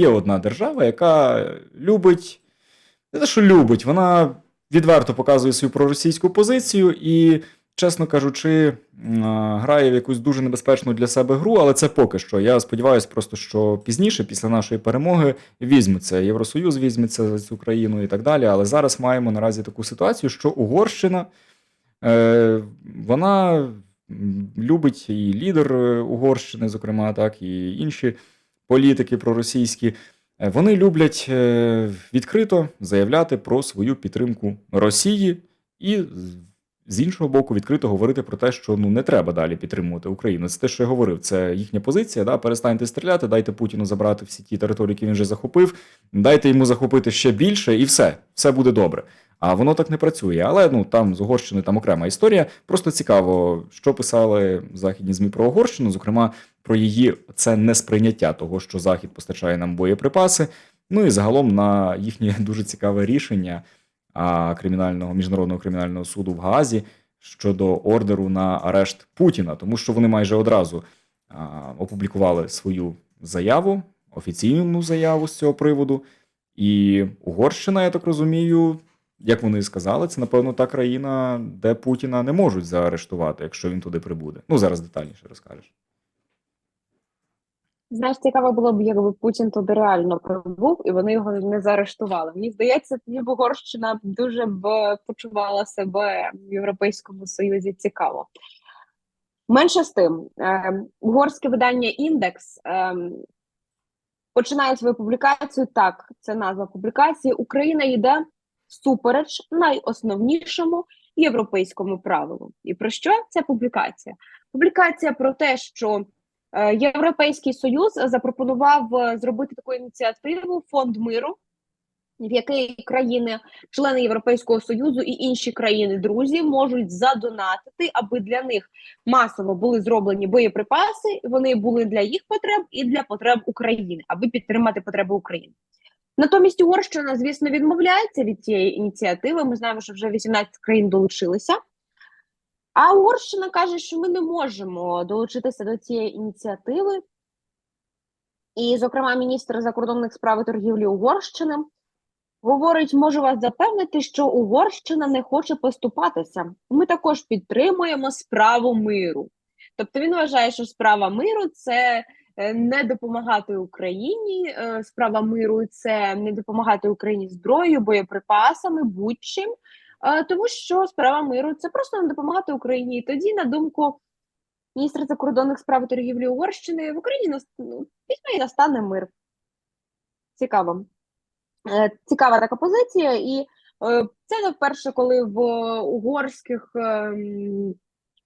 є одна держава, яка любить, не те, що любить, вона відверто показує свою проросійську позицію і, чесно кажучи, грає в якусь дуже небезпечну для себе гру, але це поки що. Я сподіваюся, просто що пізніше, після нашої перемоги, візьметься Євросоюз, візьметься за цю країну і так далі. Але зараз маємо наразі таку ситуацію, що Угорщина. Е, вона любить і лідер е, Угорщини, зокрема, так, і інші політики проросійські. Е, Вони люблять е, відкрито заявляти про свою підтримку Росії і з- іншого боку відкрито говорити про те, що ну не треба далі підтримувати Україну. Це те, що я говорив. Це їхня позиція. Да? Перестаньте стріляти, дайте Путіну забрати всі ті території, які він вже захопив, дайте йому захопити ще більше, і все, все буде добре. А воно так не працює. Але ну там з Угорщини там окрема історія. Просто цікаво, що писали західні змі про Угорщину, зокрема про її це несприйняття того, що Захід постачає нам боєприпаси. Ну і загалом на їхнє дуже цікаве рішення кримінального міжнародного кримінального суду в Гаазі щодо ордеру на арешт Путіна, тому що вони майже одразу опублікували свою заяву, офіційну заяву з цього приводу. І Угорщина, я так розумію, як вони сказали, це напевно та країна, де Путіна не можуть заарештувати, якщо він туди прибуде. Ну зараз детальніше розкажеш. Знаєш, цікаво було б, якби Путін туди реально прибув і вони його не заарештували. Мені здається, тоді б Угорщина дуже б почувала себе в Європейському Союзі цікаво. Менше з тим, е, угорське видання Індекс е, починає свою публікацію. Так, це назва публікації. Україна йде всупереч найосновнішому європейському правилу. І про що ця публікація? Публікація про те, що Європейський Союз запропонував е, зробити таку ініціативу Фонд миру, в який країни, члени Європейського Союзу і інші країни-друзі можуть задонатити, аби для них масово були зроблені боєприпаси. Вони були для їх потреб і для потреб України, аби підтримати потреби України. Натомість Угорщина, звісно, відмовляється від цієї ініціативи. Ми знаємо, що вже 18 країн долучилися. А Угорщина каже, що ми не можемо долучитися до цієї ініціативи. І, зокрема, міністр закордонних справ і торгівлі Угорщини говорить: можу вас запевнити, що Угорщина не хоче поступатися. Ми також підтримуємо справу миру. Тобто він вважає, що справа миру це е, не допомагати Україні. е, Справа миру це не допомагати Україні зброєю, боєприпасами, будь-чим. Тому що справа миру це просто не допомагати Україні. І тоді, на думку міністра закордонних справ і торгівлі Угорщини, в Україні нас- ну, візьме і настане мир. Цікаво. Е, Цікава така позиція, і е, це не вперше, коли в угорських ем,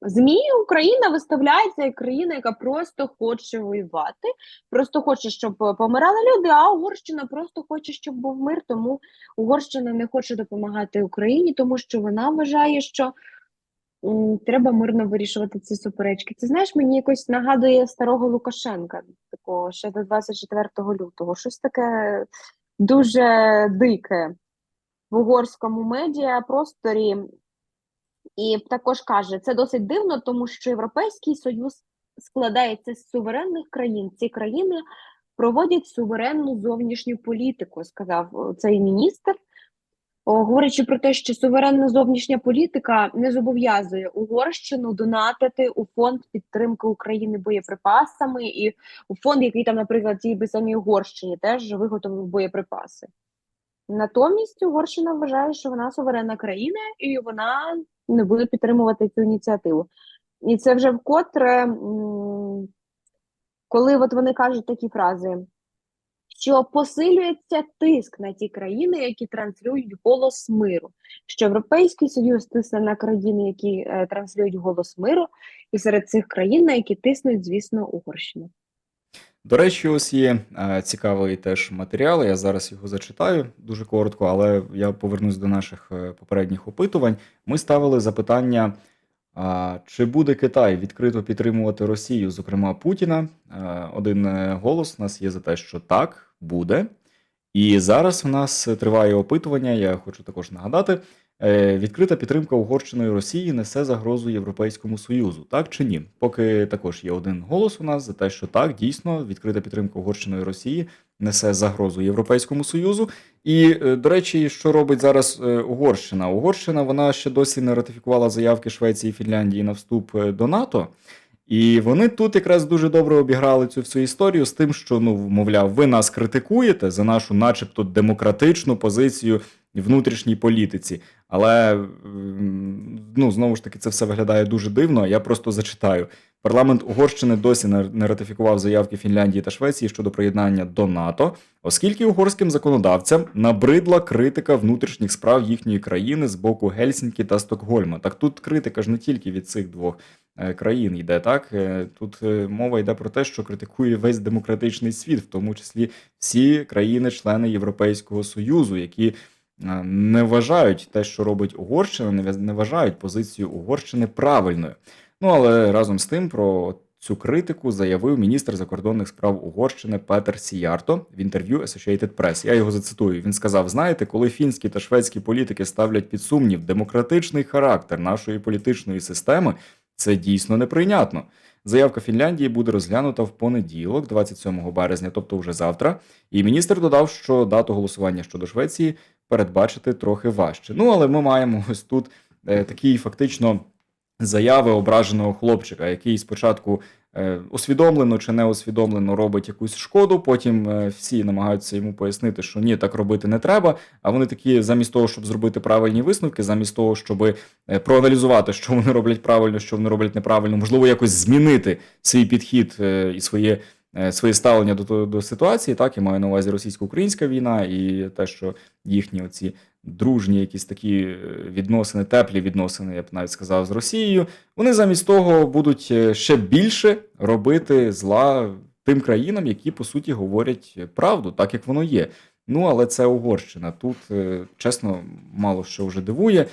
ЗМІ Україна виставляється як країна, яка просто хоче воювати, просто хоче, щоб помирали люди, а Угорщина просто хоче, щоб був мир. Тому Угорщина не хоче допомагати Україні, тому що вона вважає, що треба мирно вирішувати ці суперечки. Це знаєш, мені якось нагадує старого Лукашенка, такого ще до 24 лютого. Щось таке дуже дике в угорському медіапросторі. І також каже, це досить дивно, тому що Європейський Союз складається з суверенних країн. Ці країни проводять суверенну зовнішню політику, сказав е, цей міністр. Говорячи про те, що суверенна зовнішня політика не зобов'язує Угорщину донатити у фонд підтримки України боєприпасами, і у фонд, який там, наприклад, тій би самій Угорщині теж виготовив боєприпаси. Натомість Угорщина вважає, що вона суверенна країна і вона не буде підтримувати цю ініціативу. І це вже вкотре, коли от вони кажуть такі фрази, що посилюється тиск на ті країни, які транслюють голос миру, що Європейський Союз тисне на країни, які е, транслюють голос миру, і серед цих країн, на які тиснуть, звісно, Угорщина. До речі, ось є е, цікавий теж матеріал. Я зараз його зачитаю дуже коротко, але я повернусь до наших е, попередніх опитувань. Ми ставили запитання, а, чи буде Китай відкрито підтримувати Росію, зокрема Путіна. Е, Один е, голос у нас є за те, що так, буде. І зараз у нас триває опитування. Я хочу також нагадати. Е, Відкрита підтримка Угорщиною Росії несе загрозу Європейському Союзу, так чи ні? Поки також є один голос у нас за те, що так, дійсно, відкрита підтримка Угорщиною Росії несе загрозу Європейському Союзу. І, е, до речі, що робить зараз е, Угорщина? Угорщина вона ще досі не ратифікувала заявки Швеції і Фінляндії на вступ до НАТО. І вони тут якраз дуже добре обіграли цю всю історію з тим, що ну, мовляв, ви нас критикуєте за нашу, начебто, демократичну позицію внутрішній політиці. Але ну, знову ж таки це все виглядає дуже дивно. Я просто зачитаю. Парламент Угорщини досі не ратифікував заявки Фінляндії та Швеції щодо приєднання до НАТО, оскільки угорським законодавцям набридла критика внутрішніх справ їхньої країни з боку Гельсінкі та Стокгольма. Так тут критика ж не тільки від цих двох е, країн йде, так Е, тут е, мова йде про те, що критикує весь демократичний світ, в тому числі всі країни-члени Європейського Союзу, які не вважають те, що робить Угорщина, не вважають позицію Угорщини правильною. Ну але разом з тим про цю критику заявив міністр закордонних справ Угорщини Петер Сіярто в інтерв'ю Associated Press. Я його зацитую. Він сказав: знаєте, коли фінські та шведські політики ставлять під сумнів демократичний характер нашої політичної системи, це дійсно неприйнятно. Заявка Фінляндії буде розглянута в понеділок, 27 березня, тобто вже завтра. І міністр додав, що дату голосування щодо Швеції передбачити трохи важче. Ну але ми маємо ось тут е, такий фактично заяви ображеного хлопчика, який спочатку е, усвідомлено чи неусвідомлено робить якусь шкоду. Потім е, всі намагаються йому пояснити, що ні, так робити не треба. А вони такі, замість того, щоб зробити правильні висновки, замість того, щоб проаналізувати, що вони роблять правильно, що вони роблять неправильно, можливо, якось змінити свій підхід і своє. Е, Своє ставлення до, до, ситуації, так, я маю на увазі російсько-українська війна і те, що їхні оці дружні якісь такі е, відносини, теплі відносини, я б навіть сказав, з Росією, вони замість того будуть е, ще більше робити зла тим країнам, які по суті говорять правду, так як воно є. Ну але це Угорщина. Тут, чесно, мало що вже дивує.